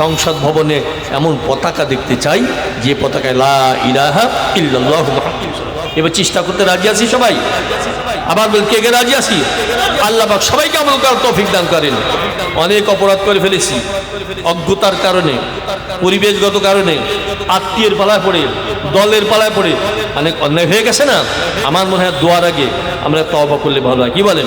সংসদ ভবনে এমন পতাকা দেখতে চাই, যে পতাকায় লা ইলাহা ইল্লাল্লাহু এবার চেষ্টা করতে রাজি আছি সবাই? আবার কে কে রাজি আছি? আল্লাহ পাক সবাইকে আমল করার তৌফিক দান করেন। অনেক অপরাধ করে ফেলেছি, অজ্ঞতার কারণে, পরিবেশগত কারণে, আত্মীয়ের পালায় পড়ে, দলের পালায় পড়ে। অনেক অন্যায় হয়ে গেছে না? আমার মনে হয় দোয়ার আগে আমরা তবা করলে ভালো হয়। কি বলেন?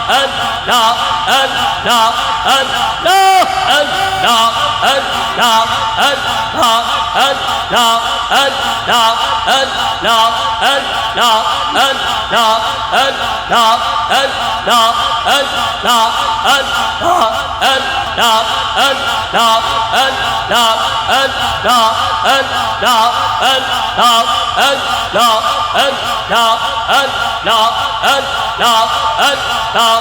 Allah Allah Allah Allah Allah Allah Allah Allah Allah Allah Allah Allah Allah Allah Allah Allah la an la an la an la an la an la an la an la an la an la an la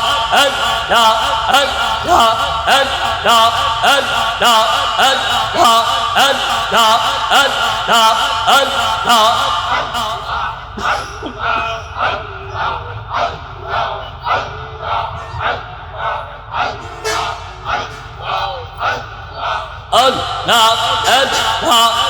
Allah, Allah,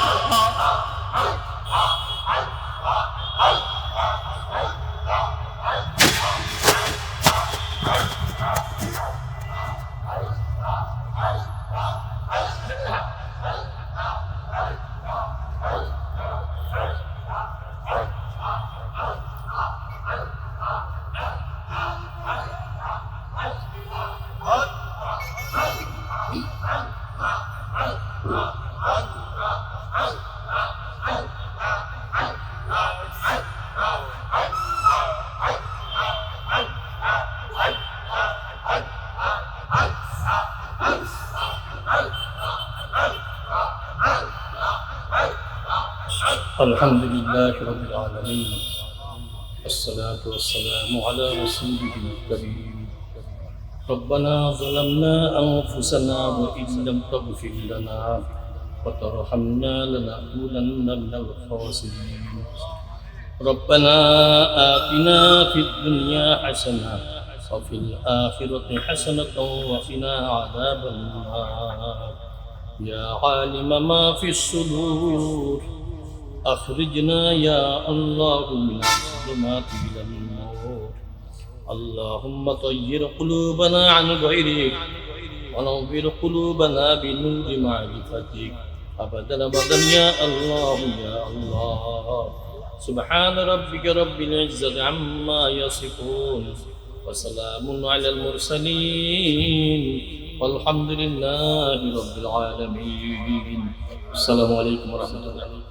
الحمد لله رب العالمين. والصلاة والسلام على رسوله الكريم. ربنا ظلمنا أنفسنا وإن لم تغفر لنا وترحمنا لنكونن من الخاسرين. ربنا آتنا في الدنيا حسنة وفي الآخرة حسنة وقنا عذاب النار. يا عالم ما في الصدور. أخرجنا يا الله من الظلمات إلى النور اللهم طير قلوبنا عن غيرك ونور قلوبنا بنور معرفتك أبدا أبدا يا الله يا الله سبحان ربك رب العزة عما يصفون وسلام على المرسلين والحمد لله رب العالمين السلام عليكم ورحمة الله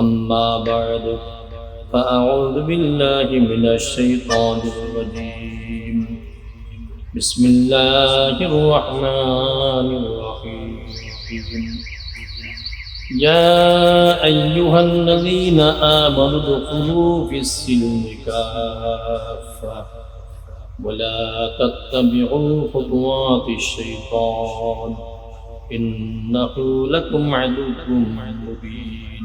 أما بعد فأعوذ بالله من الشيطان الرجيم بسم الله الرحمن الرحيم يا أيها الذين آمنوا ادخلوا في السلم كافة ولا تتبعوا خطوات الشيطان إنه لكم عدو مبين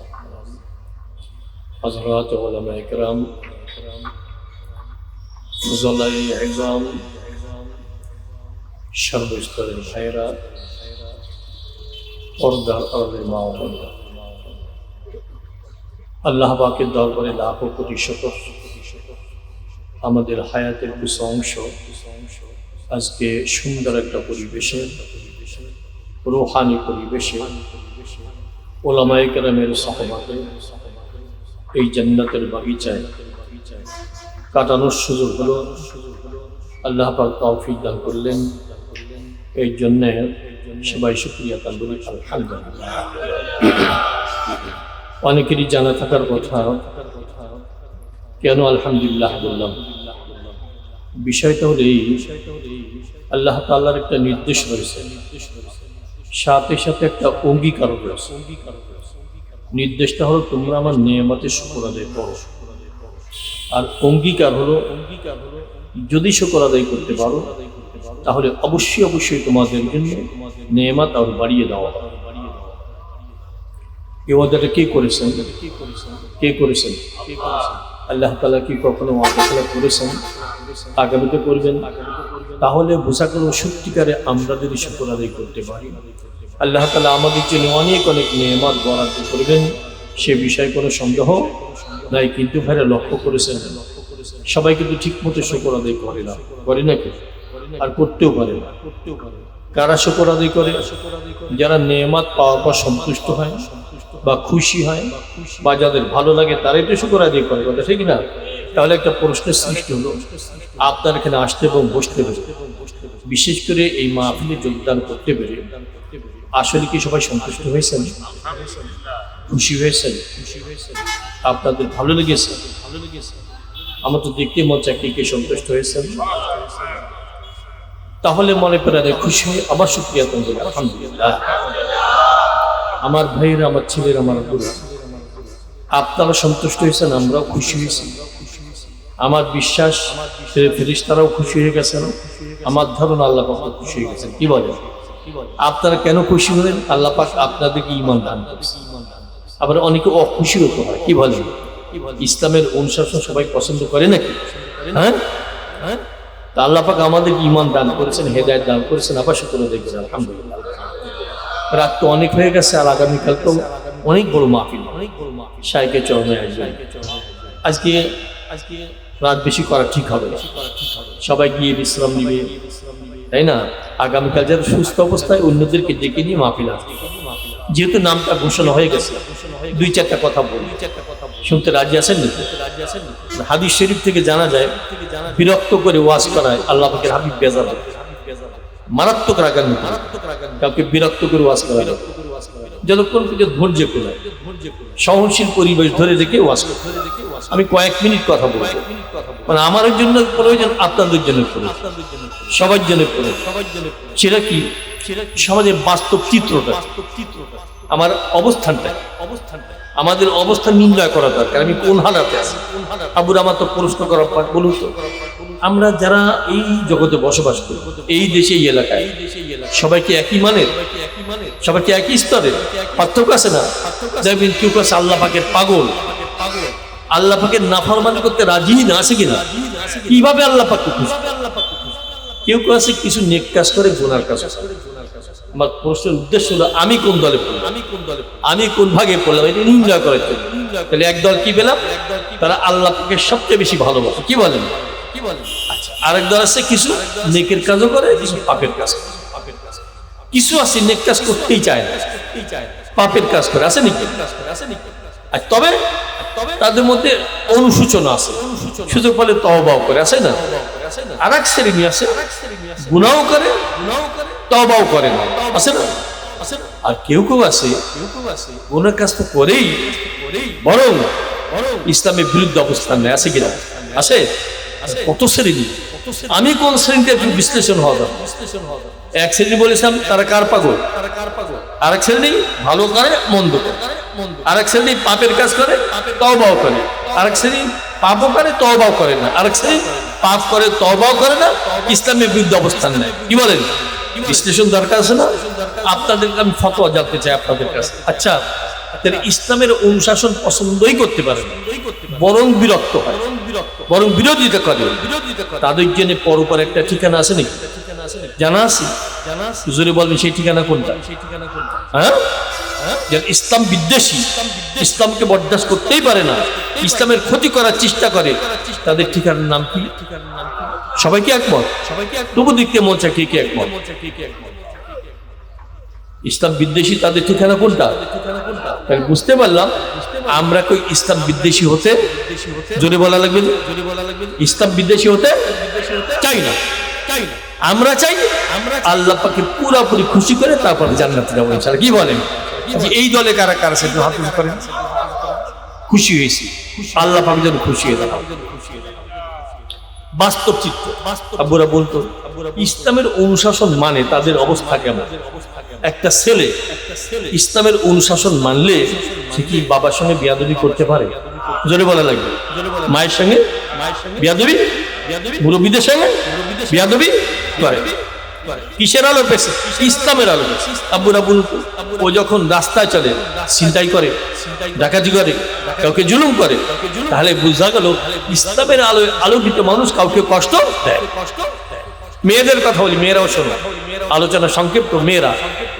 হজরত ওলামা একরাম ফজলাই একরাম সর্বস্তরের ভাইরা পর্দার আরবের মা বোনরা আল্লাহ পাকের দরবারে লাখো কোটি শত আমাদের হায়াতের কিছু অংশ আজকে সুন্দর একটা পরিবেশে রোহানি পরিবেশে ওলামাই কেরামের সহবাদে এই জান্নাতের বাগিচায় কাটানোর সুযোগ হলো আল্লাহ পাক তৌফিক দান করলেন। এই জন্যে সবাই তার বলি আলহামদুলিল্লাহ। অনেকেরই জানা থাকার কথা, কেন আলহামদুলিল্লাহ বললাম? বিষয়টা হলো এই, আল্লাহ তাল্লার একটা নির্দেশ রয়েছে। সাথে সাথে একটা অঙ্গীকার রয়েছে। নির্দেশটা হলো তোমরা আমার নিয়মতে শুকর আদায় করো আর অঙ্গীকার হলো অঙ্গীকার হলো যদি শুকর আদায় করতে পারো, তাহলে অবশ্যই অবশ্যই তোমাদের জন্য নেয়ামাত আর বাড়িয়ে দেওয়া এ ওয়াদাটা কে করেছেন? কে করেছেন? আল্লাহ তালা কি কখনো ওয়াদা করেছেন? আগামীতে করবেন। তাহলে বোঝা গেল সত্যিকারে আমরা যদি শুকর আদায় করতে পারি আল্লাহ তালা আমাদের জন্য অনেক অনেক নিয়মাত বরাদ্দ করবেন। সে বিষয়ে কোনো সন্দেহ নাই, কিন্তু ভাইরা লক্ষ্য করেছেন। লক্ষ্য করেছেন সবাই কিন্তু ঠিক মতো শুকর আদায় করে না। করে নাকি? আর করতেও পারে না। কারা শুকর আদায় করে? যারা নেমাত পাওয়ার পর সন্তুষ্ট হয় বা খুশি হয় বা যাদের ভালো লাগে তারাই তো শুকর আদায় করে, কথা ঠিক না? তাহলে একটা প্রশ্নের সৃষ্টি হলো, আপনার এখানে আসতে এবং বসতে পেরে বিশেষ করে এই মাহফিলে যোগদান করতে পেরে আসলে কি সবাই সন্তুষ্ট হয়েছেন? খুশি হয়েছেন? আপনাদের ভালো লেগেছে? ভালো লেগেছে আমার তো দেখতে মন চায় কে সন্তুষ্ট হয়েছেন। তাহলে মনে করে খুশি হয়ে আবার শুক্রিয়া তুমি আলহামদুলিল্লাহ। আমার ভাইয়েরা, আমার ছেলের, আমার আপনারা সন্তুষ্ট হয়েছেন, আমরাও খুশি হয়েছি। আমার বিশ্বাস ফেরিস্তারাও খুশি হয়ে গেছেন আমার ধারণা আল্লাহ পাক খুশি হয়ে গেছেন কি বলেন? আপনারা কেন খুশি হলেন? আল্লাহ পাক আপনাদেরকে ইমান দান করেছেন আবার অনেকে অখুশি হতে হয়। কি বলেন? ইসলামের অনুশাসন সবাই পছন্দ করে নাকি? হ্যাঁ? হ্যাঁ? তা আল্লাহ পাক আমাদের ইমান দান করেছেন, হেদায়ত দান করেছেন, আবার শুক্র দেখবেন, আলহামদুলিল্লাহ। রাত তো অনেক হয়ে গেছে, আর আগামীকাল তো অনেক বড় মাহফিল অনেক বড় মাহফিল সাইকে চরমে আসবে। আজকে আজকে রাত বেশি করা ঠিক হবে। সবাই গিয়ে বিশ্রাম নিবে। তাই না? আগামীকাল যারা সুস্থ অবস্থায় অন্যদেরকে ডেকে নিয়ে মাহফিল আসবে। যেহেতু নামটা ঘোষণা হয়ে গেছে, দুই চারটা কথা বলি শুনতে রাজি আছেন হাদিস শরীফ থেকে জানা যায়, বিরক্ত করে ওয়াজ করায় আল্লাহ পাকের হাবিব বেজার মারাত্মক রাগান্বিত কাউকে বিরক্ত করে ওয়াজ করা। যতক্ষণ পর্যন্ত ধৈর্য করে সহনশীল পরিবেশ ধরে রেখে ওয়াজ করে আমি কয়েক মিনিট কথা বলব। মানে আমার জন্য প্রয়োজন, আপনাদের জন্য প্রয়োজন। সবার জন্য প্রয়োজন। সেটা কি? সমাজের বাস্তব চিত্রটা। আমার অবস্থানটা অবস্থানটা আমাদের অবস্থান নির্ণয় করা দরকার। আমি কোন হালাতে আছি? আবুর আমার তো প্রশ্ন করা বলুন তো। আমরা যারা এই জগতে বসবাস করি, এই দেশে, এই এলাকায়, সবাইকে একই মানের, সবাইকে একই স্তরে পার্থক্য আছে না? দেখবেন কেউ কাছে আল্লাহ পাকের পাগল। আল্লাহ পাকের নাফরমান করতে রাজি না আছে কিনা? কীভাবে আল্লাহ পাক কেউ কেউ আছে, কিছু নেক কাজ করে, গোনার কাজ আমার প্রশ্নের উদ্দেশ্য হলো, আমি কোন দলে পড়লাম? আমি কোন আমি কোন ভাগে পড়লাম? এটা করার জন্য। তাহলে এক দল কি পেলাম? তারা আল্লাহ পাকে সবচেয়ে বেশি ভালোবাসে। কি বলেন? কি বলেন আচ্ছা আরেক দল আছে, কিছু নেকের কাজও করে, কিছু পাপের কাজ করে। পাপের কাজ কিছু আছে, নেক কাজ করতেই চায় না। পাপের কাজ করে, আছে নাকি? আর তবে তবে তাদের মধ্যে অনুসূচনা আছে। সুযোগ পেলে তহবাও করে আছে না? আর এক শ্রেণি আছে গুণাও করে তহবাও করে। না। আছে না? আর কেউ কেউ আছে গুণের কাজ তো করেই বরং ইসলামের বিরুদ্ধে অবস্থান নেয়। আছে কিনা? আছে? কত শ্রেণি? আমি কোন শ্রেণীতে একটু বিশ্লেষণ হওয়া দরকার। এক শ্রেণি বলেছিলাম তারা কার পাগল? আর এক শ্রেণি ভালো করে মন্দ করে। আর এক শ্রেণি পাপের কাজ করে তবাও করে। আর এক শ্রেণি পাপও করে তবাও করে না। আর এক শ্রেণি পাপ করে তবাও করে না। ইসলামের বিরুদ্ধে অবস্থান নেয়। কি বলেন? বিশ্লেষণ দরকার আছে না? আপনাদেরকে আমি ফতোয়া জানতে চাই আপনাদের কাছে। আচ্ছা তাহলে ইসলামের অনুশাসন পছন্দই করতে পারে না। বরং বিরক্ত হয়। বরং বিরোধিতা করে। তাদের জন্য পরপর একটা ঠিকানা আছে নাকি? জানা আছে? জোরে বলবেন সেই ঠিকানা কোনটা? হ্যাঁ? যেন ইসলাম বিদ্বেষী, ইসলামকে বরদাস্ত করতেই পারে না, ইসলামের ক্ষতি করার চেষ্টা করে। তাদের ঠিকানার নাম কি? সবাই কি একমত তবু দেখতে চায় কে কে একমত? ইসলাম বিদ্বেষী তাদের ঠিকানা কোনটা? তাহলে বুঝতে পারলাম, আমরা কই ইসলাম বিদ্বেষী হতে জোরে বলা লাগবে যে? ইসলাম বিদ্বেষী হতে চাই না। না আমরা চাই আমরা আল্লাহ পাকে পুরোপুরি খুশি করে তারপর জান্নাতে যাব ইনশাআল্লাহ। কি বলেন? যে এই দলে কারা কারা সে হাত উঁচু করেন খুশি হয়েছি। আল্লাহ পাক যেন খুশি হয়ে দাঁড়াও বাস্তব চিত্র। আব্বুরা বলতো, ইসলামের অনুশাসন মানে তাদের অবস্থা কেমন? একটা ছেলে ইসলামের অনুশাসন মানলে সে কি বাবার সঙ্গে বিয়াদবি করতে পারে? জোরে বলা লাগবে। মায়ের সঙ্গে? বিয়াদবি? মুরব্বীদের সঙ্গে? বিয়াদবি? করে। কিসের আলো পেছে ইসলামের আলো আব্বুরা বলতো ও যখন রাস্তায় চলে চিন্তাই করে, ডাকাতি করে, কাউকে জুলুম করে, তাহলে বোঝা গেল ইসলামের আলো আলোকিত মানুষ কাউকে কষ্ট দেয়। মেয়েদের কথা বলি, মেয়েরাও শোনো। আলোচনা সংক্ষিপ্ত, মেয়েরা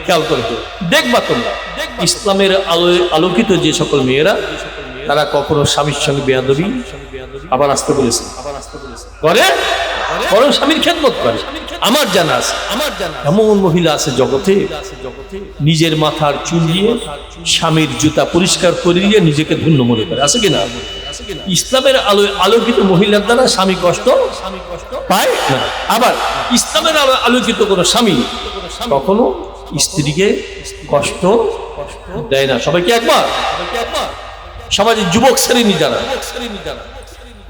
খেয়াল করে তো। দেখবা তোমরা, ইসলামের আলো আলোকিত যে সকল মেয়েরা, তারা কখনো স্বামীর সঙ্গে বেয়াদবি, আবার আসতে বলেছে। করে? বরং স্বামীর খেদমত করে। আমার জানা আছে, আমার জানা এমন মহিলা আছে জগতে, নিজের মাথার চুল দিয়ে স্বামীর জুতা পরিষ্কার করে দিয়ে নিজেকে ধন্য মনে করে। আছে কিনা? ইসলামের আলো আলোকিত মহিলার দ্বারা স্বামী কষ্ট স্বামী কষ্ট পায় না। আবার ইসলামের আলো আলোকিত কোনো স্বামী কখনো স্ত্রীকে কষ্ট দেয় না। সবাইকে একবার? সমাজের যুবক শ্রেণি যারা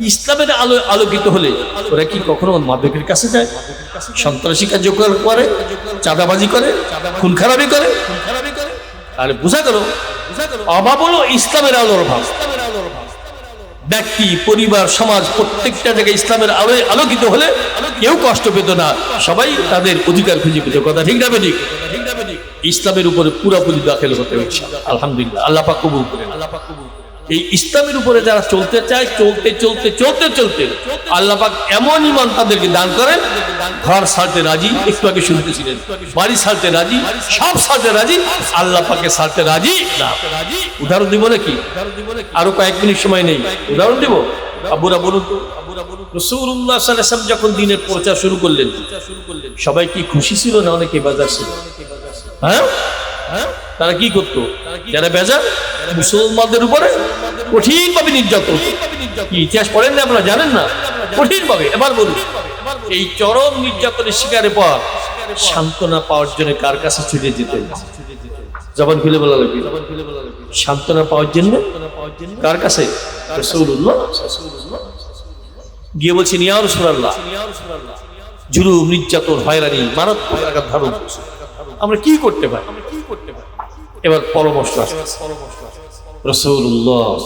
ইসলামের আলো, আলোকিত হলে ওরা কি কখনো মাদকের কাছে যায়? সন্ত্রাসী কার্যকর করে, চাঁদাবাজি করে, খুন খারাপি করে? তাহলে বোঝা গেল, অভাব হলো ইসলামের আলোর অভাব। ব্যক্তি, পরিবার, সমাজ প্রত্যেকটা জায়গায় ইসলামের আলো আলোকিত হলে কেউ কষ্ট পেত না। সবাই তাদের অধিকার খুঁজে পেত, কথা ঠিক না ঠিক ইসলামের উপরে পুরোপুরি দাখিল হতে হচ্ছে। আলহামদুলিল্লাহ, আল্লাহ পাক কবুল করেন। আল্লাহ পাক কবুল। এই ইসলামের উপরে যারা চলতে চায়, চলতে চলতে চলতে চলতে আল্লাহ পাক এমন ইমান তাদেরকে দান করেন, ঘর সারতে রাজি, একটু আগে শুনতেছিলেন বাড়ি সারতে রাজি, সব সারতে রাজি, আল্লাহ পাকে ছাড়তে রাজি উদাহরণ দিব নাকি? আরও কয়েক মিনিট সময় নেই। উদাহরণ দিব? আবুরা বলুন তো। যখন দিনের প্রচার শুরু করলেন, সবাই কি খুশি ছিল না অনেকে বাজার ছিল? হ্যাঁ? হ্যাঁ? তারা কি করতো? যারা বেজার, মুসলমানদের উপরে কঠিন ভাবে নির্যাতন ইতিহাস পড়েন না আপনারা, জানেন না? কঠিন ভাবে এবার বলুন। এই চরম নির্যাতনের শিকারের পর সান্ত্বনা পাওয়ার জন্য কার কাছে ছুটে যেতেন জবান খুলে বলা লাগবে। সান্ত্বনা পাওয়ার জন্য কার কাছে? গিয়ে বলছি ইয়া রাসূলুল্লাহ, জুলুম, নির্যাতন, হয়রানি, মারাত্মক আঘাত ধারণ। আমরা কি করতে পারি? এবার পরামর্শ আসছে রসৌল্লাহ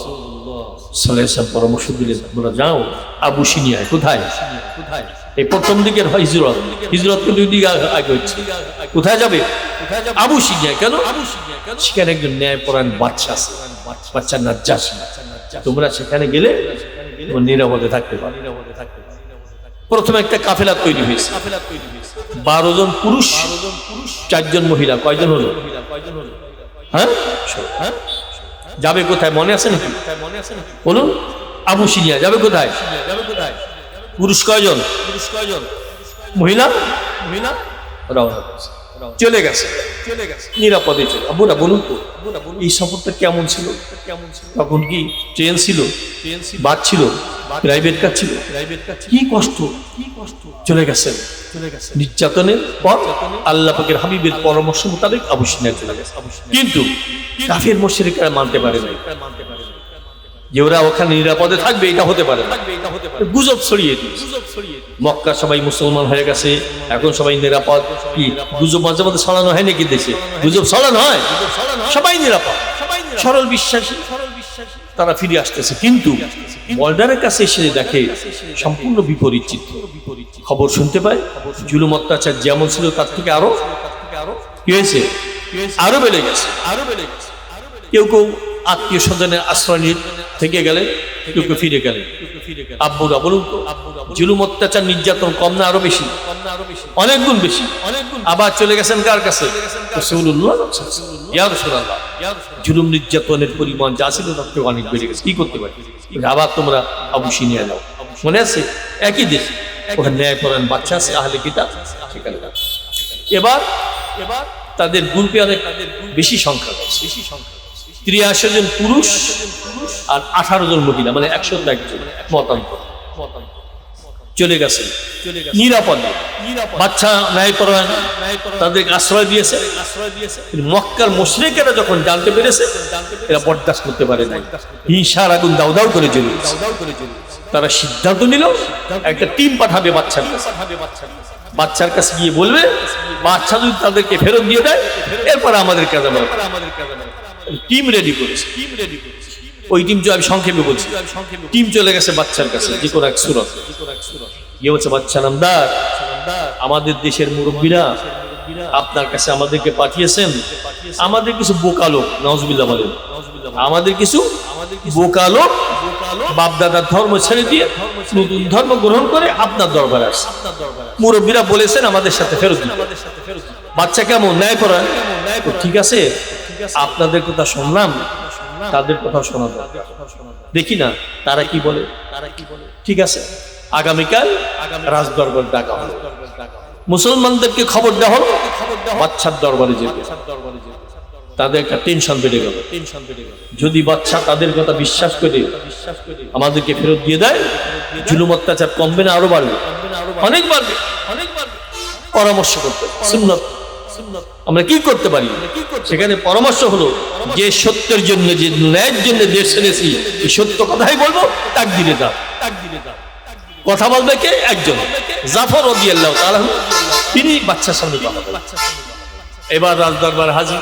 সাল্লাম পরামর্শ দিলেন, তোমরা যাও আবু সিনিয়ায়, কোথায়? কোথায় এই প্রথম দিকের হয় হিজরত হিজরত তো দুই দিকে আগে- হচ্ছে। কোথায় যাবে? আবু সিনিয়ায়, কেন? সেখানে একজন ন্যায়পরায়ণ বাচ্চা আছে, বাচ্চা নাজ্জাস। তোমরা সেখানে গেলে নিরাপদে থাকতে পারো। প্রথমে একটা কাফেলা তৈরি হয়েছে। বারো জন পুরুষ, চারজন মহিলা। কয়জন হলো? হ্যাঁ? হ্যাঁ যাবে কোথায়? মনে আছে নাকি? বলুন। আবু সিনিয়া, যাবে কোথায়? পুরুষ কয়জন? পুরুষ কয়জন মহিলা? মহিলা? রওনা। চলে গেছে। চলে গেছে নিরাপদে চলে আবুরা বলুন তো এই সফরটা কেমন ছিল? কেমন ছিল তখন কি ট্রেন ছিল? ট্রেন ছিল বাস ছিল? প্রাইভেট কার ছিল? প্রাইভেট কার কি কষ্ট? কি কষ্ট চলে গেছেন চলে গেছে। নির্যাতনের পর আল্লাহ পাকের হাবিবের পরামর্শ মোতাবেক আবু চলে গেছে। কিন্তু কাফের মুশরিকরা মানতে পারে নাই মানতে পারে নাই। যে ওরা ওখানে নিরাপদে থাকবে এটা হতে পারে গুজব ছড়িয়ে মক্কা সবাই মুসলমান হয়ে গেছে এখন সবাই নিরাপদ। কি গুজব মাঝে মাঝে ছড়ানো হয় নাকি দেশে? গুজব ছড়ানো হয়? সবাই নিরাপদ। সরল বিশ্বাসী। তারা ফিরে আসতেছে। কিন্তু বর্ডারের কাছে এসে দেখে সম্পূর্ণ বিপরীত চিত্র। খবর শুনতে পায়। জুলুম অত্যাচার যেমন ছিল তার থেকে আরও কি হয়েছে? আরও বেড়ে গেছে। আরও বেড়ে গেছে। কেউ কেউ আত্মীয় স্বজনের আশ্রয় নিয়ে থেকে গেলে কেউ ফিরে গেলে। আব্বুরা বলুন তো, জুলুম অত্যাচার নির্যাতন কম না আরও বেশি? অনেক গুণ বেশি। আবার চলে গেছেন কার কাছে? জুলুম নির্যাতনের পরিমাণ যা ছিল তার থেকে অনেক বেড়ে গেছে। কি করতে পারি? আবার তোমরা আবু সিনিয়া নাও। মনে আছে? একই দেশ। ওখানে ন্যায় পরায়ণ বাচ্চা আছে, আহলে কিতাব। সেখানে। এবার এবার তাদের গ্রুপে অনেক বেশি সংখ্যা বেশি সংখ্যা ত্রিয়াশি জন পুরুষ আর আঠারো জন মহিলা মানে একশো একজন মতান্তর চলে গেছে। নিরাপদে। বাচ্চা ন্যায় পরায়ণ তাদেরকে আশ্রয় দিয়েছে। মক্কার মুশরিকেরা যখন জানতে পেরেছে, এরা বরদাস্ত করতে পারে নাই। হিংসার আগুন দাউ দাউ করে উঠেছে। তারা সিদ্ধান্ত নিল, একটা টিম পাঠাবে বাচ্চার বাচ্চার কাছে গিয়ে বলবে, বাচ্চা যদি তাদেরকে ফেরত দিয়ে দেয়, এরপর আমাদের কাজ আমরা টিম রেডি করেছে। টিম রেডি করেছে ওই টিম আমি সংক্ষেপে বলছি। টিম চলে গেছে বাচ্চার কাছে, যে কোনো এক সুরত। গিয়ে বলছে বাচ্চা নামদার আমাদের দেশের মুরব্বীরা আপনার কাছে আমাদেরকে পাঠিয়েছেন। আমাদের কিছু বোকা লোক নজবিল্লা বলেন। আমাদের কিছু বোকা লোক, বাপদাদার ধর্ম ছেড়ে দিয়ে নতুন ধর্ম গ্রহণ করে আপনার দরবারে আসছে। মুরব্বীরা বলেছেন আমাদের সাথে ফেরত। বাচ্চা কেমন? ন্যায় করা ঠিক আছে? আপনাদের কথা শুনলাম তাদের কথা শোনা দেখি না তারা কি বলে? তারা কি বলে? ঠিক আছে আগামীকাল রাজ দরবার ডাকা হলো মুসলমানদেরকে খবর দেওয়া হলো বাচ্চার দরবারে যেতে তাদের একটা টেনশন বেড়ে গেল। টেনশন বেড়ে গেল। যদি বাচ্চা তাদের কথা বিশ্বাস করে বিশ্বাস করে আমাদেরকে ফেরত দিয়ে দেয় জুলুম অত্যাচার কমবে না আরও বাড়বে। অনেক বাড়বে। অনেক বাড়বে। পরামর্শ করতে সুন্নত। আমরা কি করতে পারি? সেখানে পরামর্শ হলো যে সত্যের জন্য যে ন্যায়ের জন্য দেশ ছেড়েছি সত্য কথাই বলব তাক দিলে দাও কথা বলবে কে? একজন। জাফর তাআলা তিনি বাচ্চার সামনে। এবার রাজদরবার হাজির।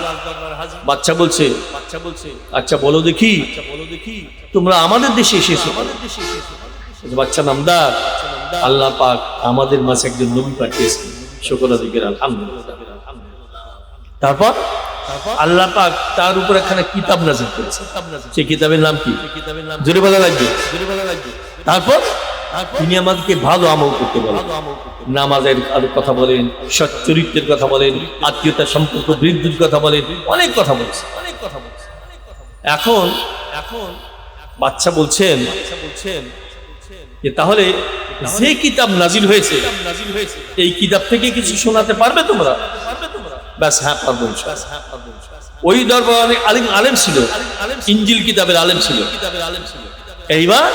বাচ্চা বলছে বাচ্চা বলছে আচ্ছা বলো দেখি বলো দেখি। তোমরা আমাদের দেশে এসেছ। আমাদের দেশে এসেছ। বাচ্চা নামদার আল্লাহ পাক আমাদের মাঝে একজন নবী পাঠিয়েছেন। শুকর আলহামদুলিল্লাহ। তারপর? আল্লাহ পাক তার উপর একখানা কিতাব নাজিল করেছে। সেই কিতাবের নাম কি? জোরে বলা লাগবে। তারপর? তিনি আমাদেরকে ভালো আমল করতে বলেন। নামাজের কথা বলেন সৎ চরিত্রের কথা বলেন আত্মীয়তার সম্পর্ক বৃদ্ধির কথা বলেন অনেক কথা বলছে অনেক কথা বলছে এখন এখন বাচ্চা বলছেন বলছেন যে তাহলে যে কিতাব নাজিল হয়েছে এই কিতাব থেকে কিছু শোনাতে পারবে তোমরা? ব্যাস হ্যাঁ পারব ওই দরবারে আলিম, আলেম ছিল। ইঞ্জিল কিতাবের আলেম ছিল। এইবার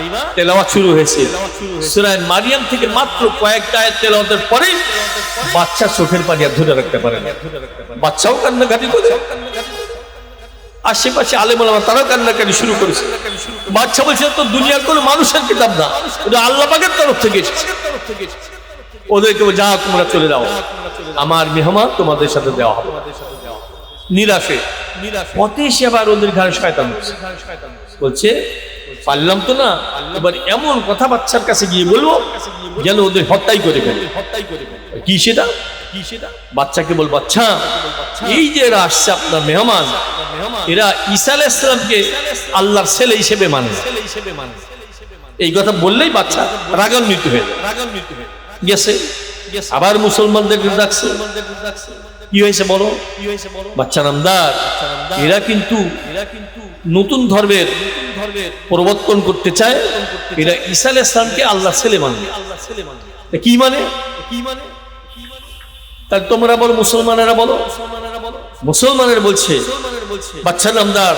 এইবার তেলাওয়াত শুরু হয়েছে। সূরা মারিয়াম থেকে মাত্র কয়েকটা আয়াত তেলাওয়াতের পরেই বাচ্চা চোখের পানি আর ধরে রাখতে পারে না। বাচ্চাও কান্নাকাটি করে। আশেপাশে আলেম আলামা তারাও কান্নাকাটি শুরু করেছে। বাচ্চা বলছে তো দুনিয়ার কোনো মানুষের কিতাব না। এটা আল্লাহ পাকের তরফ থেকে এসেছে। ওদেরকে যা তোমরা চলে যাও। আমার মেহমান তোমাদের সাথে দেওয়া হবে। নিরাশে, পথে সে আবার ওদের ঘরে শয়তান। বলছে, পারলাম তো না, এবার এমন কথা বাচ্চার কাছে গিয়ে বলব যেন ওদের হত্যাই করে ফেলে। কি সেটা? কি সেটা বাচ্চাকে বল বাচ্চা এই যে এরা আসছে আপনার মেহমান, এরা ঈসা আলাইসালামকে আল্লাহর ছেলে হিসেবে মানে এই কথা বললেই বাচ্চা রাগান্বিত হয়ে যায়। গেছে। আবার মুসলমানদেরকে ডাকছে। কি হয়েছে বলো? বাচ্চা নামদার। এরা কিন্তু নতুন ধর্মের প্রবর্তন করতে চায়। এরা ঈসা আলাইহিস সালামকে আল্লাহ ছেলে মানে কি মানে কি মানে? তাহলে তোমরা বলো, মুসলমানেরা বলো। মুসলমানের বলছে, বাচ্চা নামদার,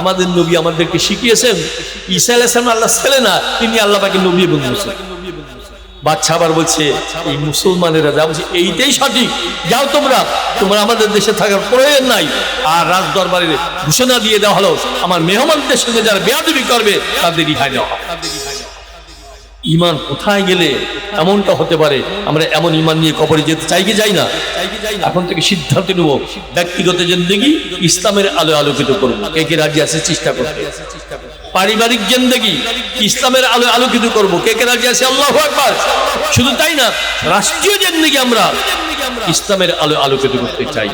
আমাদের নবী আমাদেরকে শিখিয়েছেন, ঈসা আলাইহিস সালাম আল্লাহ ছেলে না, তিনি আল্লাহ পাকে নবী এবং মুসলিম বাচ্চা আবার বলছে, এই মুসলমানেরা যা বলছে, এইটাই সঠিক। যাও তোমরা তোমরা আমাদের দেশে থাকার প্রয়োজন নাই। আর রাজ দরবারের ঘোষণা দিয়ে দেওয়া হলো, আমার মেহমানদের সঙ্গে যারা বেয়াদবি করবে, তাদের রিহাই দেওয়া ইমান কোথায় গেলে এমনটা হতে পারে? আমরা এমন ইমান নিয়ে কবরে যেতে চাই কি যাই না? এখন থেকে সিদ্ধান্ত নেব, ব্যক্তিগত জিন্দগি ইসলামের আলো আলোকিত করব কে কে রাজি আছে, চেষ্টা করবে পারিবারিক জিন্দগি ইসলামের আলো আলোকিত করব? কে কে রাজি আছে? আল্লাহ আকবার। শুধু তাই না, রাষ্ট্রীয় জিন্দগি আমরা ইসলামের আলো আলোকিত করতে চাই।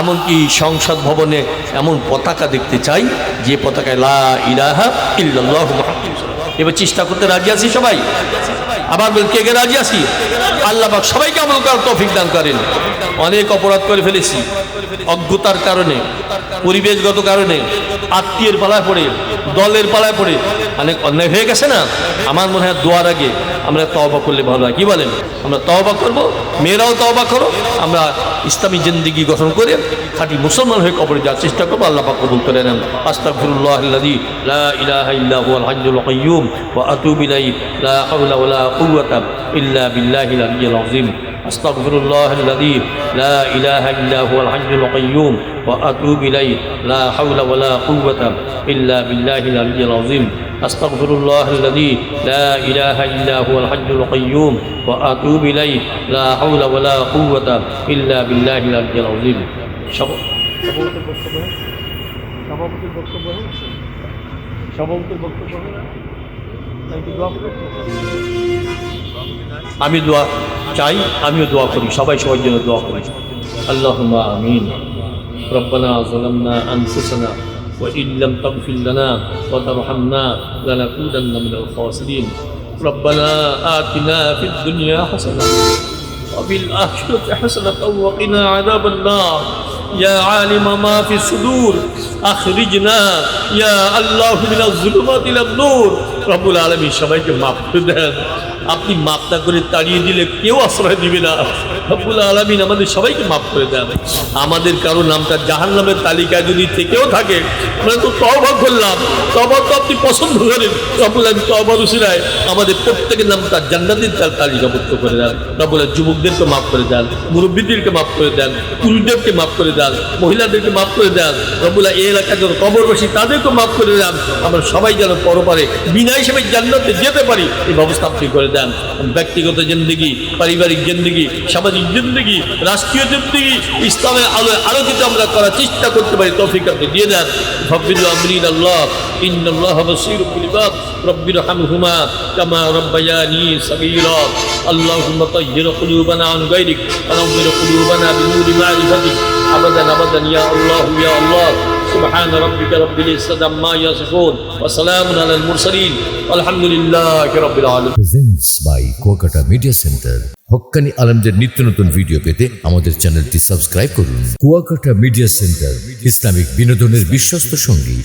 এমনকি সংসদ ভবনে এমন পতাকা দেখতে চাই, যে পতাকায় লা ইলাহা। এবার চেষ্টা করতে রাজি আছি সবাই? আবার বল কে কে রাজি আছি? আল্লাহ পাক সবাইকে আমল করার তৌফিক দান করেন। অনেক অপরাধ করে ফেলেছি, অজ্ঞতার কারণে, পরিবেশগত কারণে, আত্মীয়ের পালায় পড়ে দলের পালায় পড়ে। অনেক অন্যায় হয়ে গেছে না? আমার মনে হয় দোয়ার আগে আমরা তওবা করলে ভালো হয়। কি বলেন? আমরা তওবা করব, মেয়েরাও তওবা করো। আমরা ইসলামী জিন্দিগি গঠন করে খাঁটি মুসলমান হয়ে কবরে যাওয়ার চেষ্টা করব। আল্লাহ কবুল করে নেন। আস্তাগফিরুল্লাহ আল্লাযী লা ইলাহা أستغفر الله الذي لا إله إلا هو الحي القيوم وأتوب إليه. لا حول ولا قوة إلا بالله العلي العظيم. أستغفر الله الذي لا إله إلا هو الحي القيوم وأتوب إليه. لا حول ولا قوة إلا بالله العلي العظيم. সভাপতির বক্তব্য হয়েছে সভাপতির বক্তব্য হয়েছে আমি দোয়া চাই আমিও দোয়া করি সবাই সবার জন্য দোয়া করি আল্লাহ আমিন ربنا ظلمنا أنفسنا وإن لم تغفر لنا وترحمنا لنكونن من الخاسرين ربنا آتنا في الدنيا حسنة وفي الآخرة حسنة وقنا عذاب النار يا عالم ما في الصدور أخرجنا يا الله من الظلمات إلى النور রবুল আলমী সবাইকে মাফ করে দেন। আপনি মাফ না করে তাড়িয়ে দিলে কেউ আশ্রয় দিবে না। রবুল আলমিন আমাদের সবাইকে মাফ করে দেন। আমাদের কারও নামটা জাহান নামের তালিকায় যদি থেকেও থাকে, আমরা তো তবা করলাম। তবা তো আপনি পছন্দ করেন। রবুল আলম তবা রুসিরায় আমাদের প্রত্যেকের নাম তার জান্নাতির তার তালিকাভুক্ত করে দেন। রবুল যুবকদেরকে মাফ করে দেন, মুরব্বীদেরকে মাফ করে দেন, পুরুষদেরকে মাফ করে দেন, মহিলাদেরকে মাফ করে দেন। রবুল এই এলাকার কবরবাসী তাদেরকে মাফ করে দেন। আমরা সবাই যেন পরপারে বিনা হিসেবে জান্নাতে যেতে পারি এই ব্যবস্থা আপনি করে দেন ব্যক্তিগত জিন্দগি পারিবারিক জিন্দগি সামাজিক সামাজিক জিন্দগি রাষ্ট্রীয় জিন্দগি ইসলামের আলোয় আলোকিত আমরা করার চেষ্টা করতে পারি তৌফিক আপনি দিয়ে দেন রব্বিল আমরিন আল্লাহ ইন্নাল্লাহ বাসীর বিল ইবাদ রব্বির হামহুমা কামা রব্বায়ানি সাগীরা اللهم طهر قلوبنا عن غيرك ونور قلوبنا بنور معرفتك ابدا ابدا يا الله يا الله سبحان ربك رب العزه عما يصفون وسلام على المرسلين والحمد لله رب العالمين presents by Kuakata media centre Haqqani আলমদের নিত্য নতুন ভিডিও পেতে আমাদের চ্যানেলটি সাবস্ক্রাইব করুন কুয়াকাটা মিডিয়া সেন্টার ইসলামিক বিনোদনের বিশ্বস্ত সঙ্গী